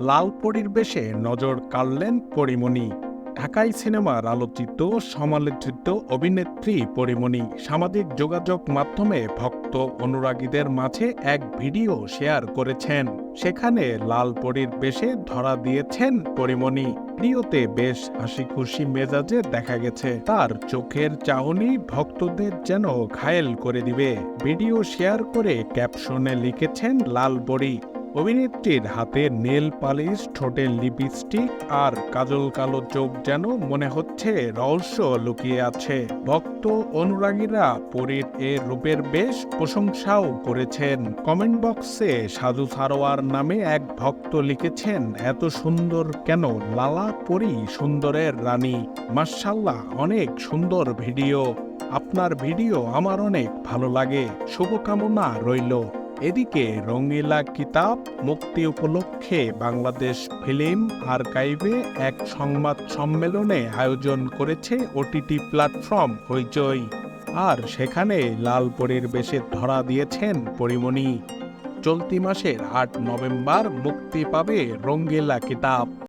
লাল পরীর বেশে নজর কাড়লেন পরিমণি। ঢাকাই সিনেমার আলোচিত, সমালোচিত অভিনেত্রী পরিমণি সামাজিক যোগাযোগ মাধ্যমে ভক্ত অনুরাগীদের মাঝে এক ভিডিও শেয়ার করেছেন। সেখানে লাল পরীর বেশে ধরা দিয়েছেন পরিমণি। প্রিয়তে বেশ হাসি খুশি মেজাজে দেখা গেছে, তার চোখের চাহনি ভক্তদের যেন ঘায়েল করে দিবে। ভিডিও শেয়ার করে ক্যাপশনে লিখেছেন, লাল পরী অভিনেত্রীর হাতে নেল পালিশ, ঠোঁটে লিপস্টিক আর কাজল কালো চোখ যেন মনে হচ্ছে রহস্য লুকিয়ে আছে। ভক্ত অনুরাগীরা পরীর এ রূপের বেশ প্রশংসাও করেছেন। কমেন্ট বক্সে সাধু সারোয়ার নামে এক ভক্ত লিখেছেন, এত সুন্দর কেন? লালা পরি সুন্দরের রানী। মার্শাল্লাহ অনেক সুন্দর ভিডিও। আপনার ভিডিও আমার অনেক ভালো লাগে। শুভকামনা রইল। এদিকে রঙিলা কিতাব মুক্তি উপলক্ষে বাংলাদেশ ফিল্ম আর্কাইভে এক সংবাদ সম্মেলনে আয়োজন করেছে ওটিটি প্ল্যাটফর্ম হইচই। আর সেখানে লাল বেশে ধরা দিয়েছেন পরিমণি। চলতি মাসের আট নভেম্বর মুক্তি পাবে রঙ্গিলা কিতাব।